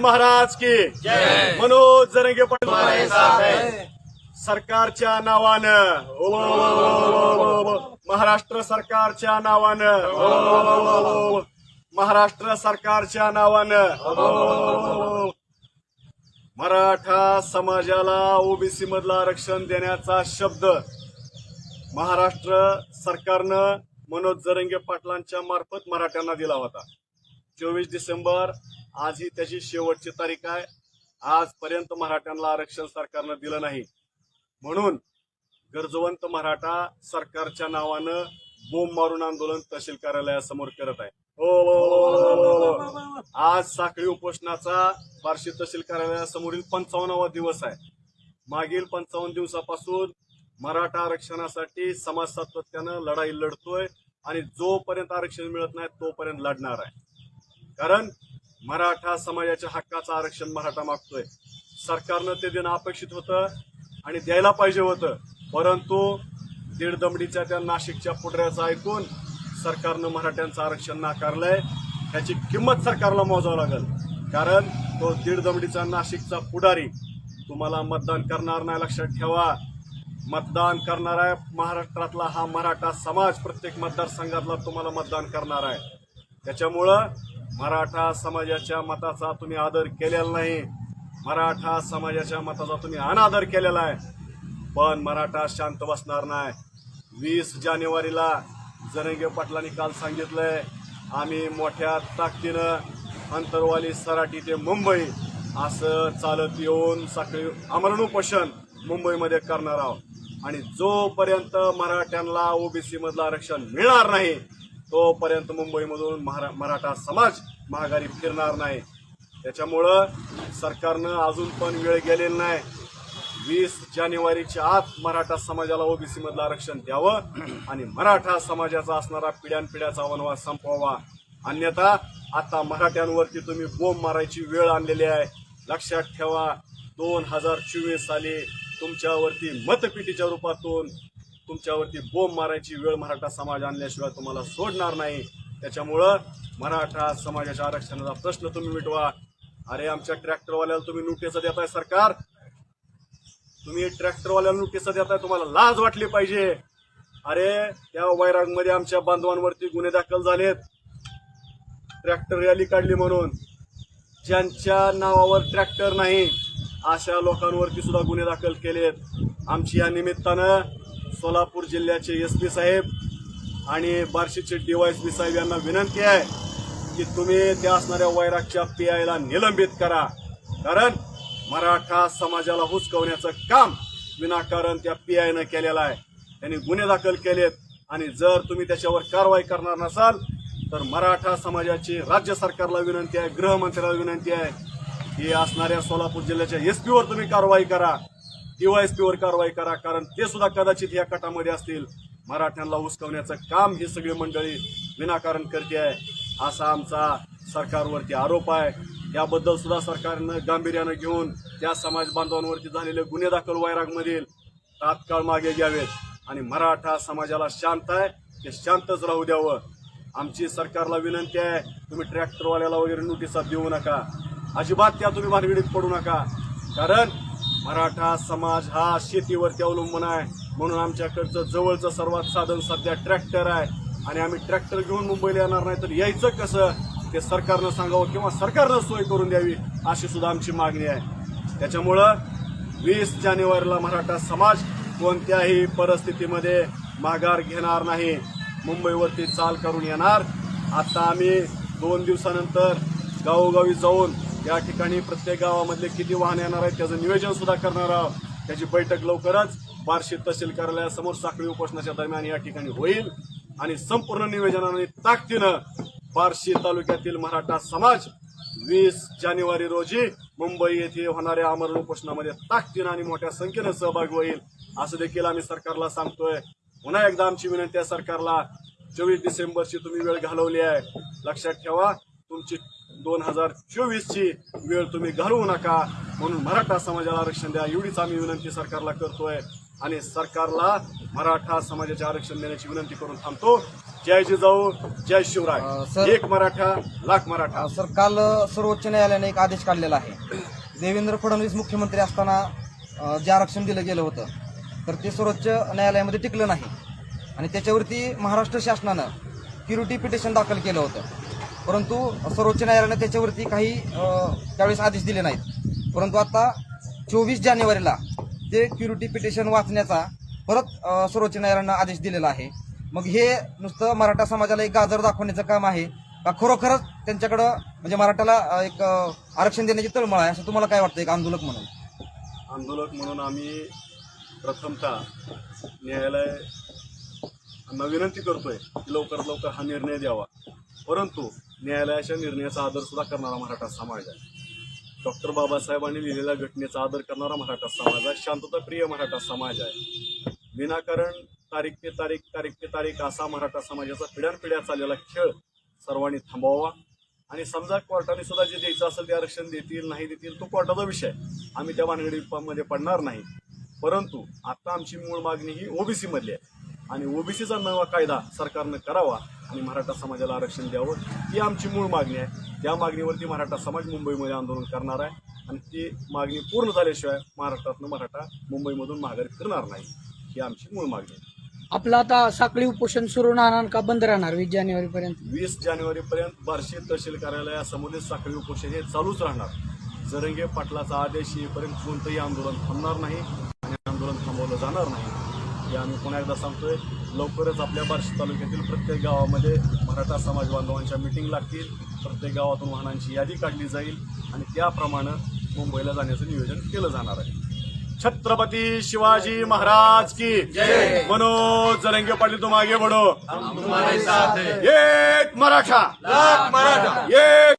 महाराज की मनोज जरंगे पाटील सरकारच्या नावानं महाराष्ट्र सरकारच्या नावानं महाराष्ट्र सरकारच्या नावानं मराठा समाजाला ओबीसी मधलं आरक्षण देण्याचा शब्द महाराष्ट्र सरकारनं मनोज जरंगे पाटलांच्या मार्फत मराठ्यांना दिला होता चोवीस डिसेंबर आज ही त्याची शेवटची तारीख आहे. आजपर्यंत मराठ्यांना आरक्षण सरकारनं दिलं नाही. म्हणून गरजवंत मराठा सरकारच्या नावानं बोंब मारून आंदोलन तहसील कार्यालयासमोर करत आहे. हो, हो, हो, हो, आज साखळी उपोषणाचा बार्शी तहसील कार्यालयासमोरील पंचावन्नावा दिवस आहे. मागील पंचावन्न दिवसापासून मराठा आरक्षणासाठी समाज सातत्यानं लढाई लढतोय आणि जोपर्यंत आरक्षण मिळत नाही तोपर्यंत लढणार आहे. कारण मराठा समाजाच्या हक्काचं आरक्षण मराठा मागतोय. सरकारनं ते देणं अपेक्षित होतं आणि द्यायला पाहिजे होतं. परंतु दीड दमडीच्या त्या नाशिकच्या पुढऱ्याचं ऐकून सरकारनं मराठ्यांचं आरक्षण नाकारलंय. त्याची किंमत सरकारला मोजावं लागेल. कारण तो दीड दमडीचा नाशिकचा पुढारी. तुम्हाला मतदान करणार नाही लक्षात ठेवा. मतदान करणार आहे महाराष्ट्रातला हा मराठा समाज प्रत्येक मतदारसंघातला तुम्हाला मतदान करणार आहे. त्याच्यामुळं मराठा समाजाच्या मताचा तुम्ही आदर केलेला नाही. मराठा समाजाच्या मताचा तुम्ही अनादर केलेला आहे. पण मराठा शांत बसणार नाही. वीस जानेवारीला जरंगे पाटलांनी काल सांगितलंय आम्ही मोठ्या ताकदीनं अंतरवाली सराटी ते मुंबई. असं चालत येऊन सकाळी अमरण उपोषण मुंबईमध्ये करणार आहोत. आणि जोपर्यंत मराठ्यांना ओबीसी मधलं आरक्षण मिळणार नाही तोपर्यंत मुंबईमधून महारा- मराठा समाज महागारी फिरणार नाही. त्याच्यामुळं सरकारनं अजून पण वेळ गेलेला नाही. वीस जानेवारीच्या आत मराठा समाजाला ओबीसी मधलं आरक्षण द्यावं आणि मराठा समाजाचा असणारा पिढ्यानपिढ्याचा वनवास संपवावा. अन्यथा आता मराठ्यांवरती तुम्ही बोंब मारायची वेळ आणलेली आहे. लक्षात ठेवा दोन हजार चोवीस साली तुमच्यावरती मतपेटीच्या रूपातून तुमच्यावरती बोंब मारायची वेळ मराठा समाज आणल्याशिवाय तुम्हाला सोडणार नाही. त्याच्यामुळं मराठा समाजाच्या आरक्षणाचा प्रश्न तुम्ही मिटवा. अरे आमच्या ट्रॅक्टरवाल्याला तुम्ही नोटीस देताय सरकार. तुम्ही ट्रॅक्टरवाल्याला नोटीस देताय तुम्हाला लाज वाटली पाहिजे. अरे त्या वैरागमध्ये आमच्या बांधवांवरती गुन्हे दाखल झालेत. ट्रॅक्टर रॅली काढली म्हणून. ज्यांच्या नावावर ट्रॅक्टर नाही अशा लोकांवरती सुद्धा गुन्हे दाखल केलेत. आमची या निमित्तानं सोलापूर जिल्ह्याचे एस पी साहेब आणि बार्शीचे डीवायएसपी साहेब यांना विनंती आहे की तुम्ही त्या असणाऱ्या वैरागच्या पीआयला निलंबित करा. कारण मराठा समाजाला हुसकवण्याचं काम विनाकारण त्या पीआयनं केलेलं आहे. त्यांनी गुन्हे दाखल केलेत आणि जर तुम्ही त्याच्यावर कारवाई करणार नसाल तर मराठा समाजाची राज्य सरकारला विनंती आहे गृहमंत्र्याला विनंती आहे की असणाऱ्या सोलापूर जिल्ह्याच्या एस पीवर तुम्ही कारवाई करा. डीवायएसपीवर कारवाई करा कारण ते सुद्धा कदाचित या कटामध्ये असतील. मराठ्यांना हुसकवण्याचं काम ही सगळी मंडळी विनाकारण करते आहे. असा आमचा सरकारवरती आरोप आहे. याबद्दल सुद्धा सरकारनं गांभीर्यानं घेऊन त्या समाज बांधवांवरती झालेले गुन्हे दाखल वैरागमधील तात्काळ मागे घ्यावेत. आणि मराठा समाजाला शांत आहे ते शांतच राहू द्यावं. आमची सरकारला विनंती आहे तुम्ही ट्रॅक्टरवाल्याला वगैरे नोटिसा देऊ नका. अजिबात त्या तुम्ही भानगडीत पडू नका. कारण मराठा समाज हा शेतीवरती अवलंबून आहे. म्हणून आमच्याकडचं जवळचं सर्वात साधन सध्या ट्रॅक्टर आहे. आणि आम्ही ट्रॅक्टर घेऊन मुंबईला येणार नाही तर यायचं कसं? ते सरकारनं सांगावं किंवा सरकारनं सोय करून द्यावी अशी सुद्धा आमची मागणी आहे. त्याच्यामुळं वीस जानेवारीला मराठा समाज कोणत्याही परिस्थितीमध्ये माघार घेणार नाही. मुंबईवरती चाल करून येणार. आता आम्ही दोन दिवसानंतर गावोगावी जाऊन या ठिकाणी प्रत्येक गावामधले किती वाहन येणार आहेत त्याचं नियोजन सुद्धा करणार आहोत. त्याची बैठक लवकरच बार्शी तहसील कार्यालयासमोर साखळी उपोषणाच्या दरम्यान या ठिकाणी होईल. आणि संपूर्ण नियोजनाने ताकदीनं बार्शी तालुक्यातील मराठा समाज वीस जानेवारी रोजी मुंबई येथे होणाऱ्या आमरण उपोषणामध्ये ताकदीनं आणि मोठ्या संख्येनं सहभागी होईल असं देखील आम्ही सरकारला सांगतोय. पुन्हा एकदा आमची विनंती आहे सरकारला चोवीस डिसेंबरची तुम्ही वेळ घालवली आहे. लक्षात ठेवा तुमची दोन हजार चोवीस ची वेळ तुम्ही घालवू नका. म्हणून मराठा समाजाला आरक्षण द्या. एवढीच आम्ही विनंती सरकारला करतोय आणि सरकारला मराठा समाजाचे आरक्षण देण्याची विनंती करून थांबतो. जय जिजाऊ जय शिवराय. सर- एक मराठा लाख मराठा. सर काल सर्वोच्च न्यायालयाने एक आदेश काढलेला आहे. देवेंद्र फडणवीस मुख्यमंत्री असताना जे आरक्षण दिलं गेलं होतं तर ते सर्वोच्च न्यायालयामध्ये टिकलं नाही. आणि त्याच्यावरती महाराष्ट्र शासनानं क्युरिटी पिटिशन दाखल केलं होतं. परंतु सर्वोच्च न्यायालयानं त्याच्यावरती काही त्यावेळेस आदेश दिले नाहीत. परंतु आता चोवीस जानेवारीला ते क्युरिटी पिटिशन वाचण्याचा परत सर्वोच्च न्यायालयानं आदेश दिलेला आहे. मग हे नुसतं मराठा समाजाला एक गाजर दाखवण्याचं काम आहे का खरोखरच त्यांच्याकडं म्हणजे मराठाला एक आरक्षण देण्याची तळमळ आहे असं तुम्हाला काय वाटतं एक आंदोलक म्हणून? आंदोलक म्हणून आम्ही प्रथमतः न्यायालय विनंती करतोय लवकरात लवकर हा निर्णय द्यावा. परंतु न्यायालयाच्या निर्णयाचा आदर सुद्धा करणारा मराठा समाज आहे. डॉक्टर बाबासाहेबांनी लिहिलेल्या घटनेचा आदर करणारा मराठा समाज आहे. शांतताप्रिय मराठा समाज आहे. विनाकारण तारीख ते तारीख तारीख ते तारीख असा मराठा समाजाचा पिढ्यानपिढ्या चाललेला खेळ सर्वांनी थांबवावा. आणि समजा कोर्टाने सुद्धा जे द्यायचं असेल ते आरक्षण देतील नाही देतील तो कोर्टाचा विषय आम्ही त्या भानगडीमध्ये पडणार नाही. परंतु आता आमची मूळ मागणी ही ओबीसीमधली आहे. आणि ओबीसीचा नवा कायदा सरकारनं करावा आणि मराठा समाजाला आरक्षण द्यावं ही आमची मूळ मागणी आहे. त्या मागणीवरती मराठा समाज मुंबईमध्ये आंदोलन करणार आहे आणि ती मागणी पूर्ण झाल्याशिवाय महाराष्ट्रातनं मराठा मुंबईमधून माघारी फिरणार नाही ही आमची मूळ मागणी आहे. आपलं आता साखळी उपोषण सुरू राहणार का बंद राहणार वीस जानेवारी पर्यंत वीस जानेवारीपर्यंत बार्शी तहसील कार्यालयासमोरील साखळी उपोषण हे चालूच राहणार. जरंगे पाटलाचा आदेश येईपर्यंत कोणतंही आंदोलन थांबणार नाही आणि आंदोलन थांबवलं जाणार नाही. हे आम्ही पुन्हा एकदा सांगतोय लवकरच आपल्या बार्शी तालुक्यातील प्रत्येक गावामध्ये मराठा समाज बांधवांच्या मिटिंग लागतील. प्रत्येक गावातून वाहनांची यादी काढली जाईल आणि त्याप्रमाणे मुंबईला जाण्याचं नियोजन केलं जाणार आहे. छत्रपती शिवाजी महाराज की मनोज जरंगे पाटील तुम आगे बढ़ो एक मराठा. एक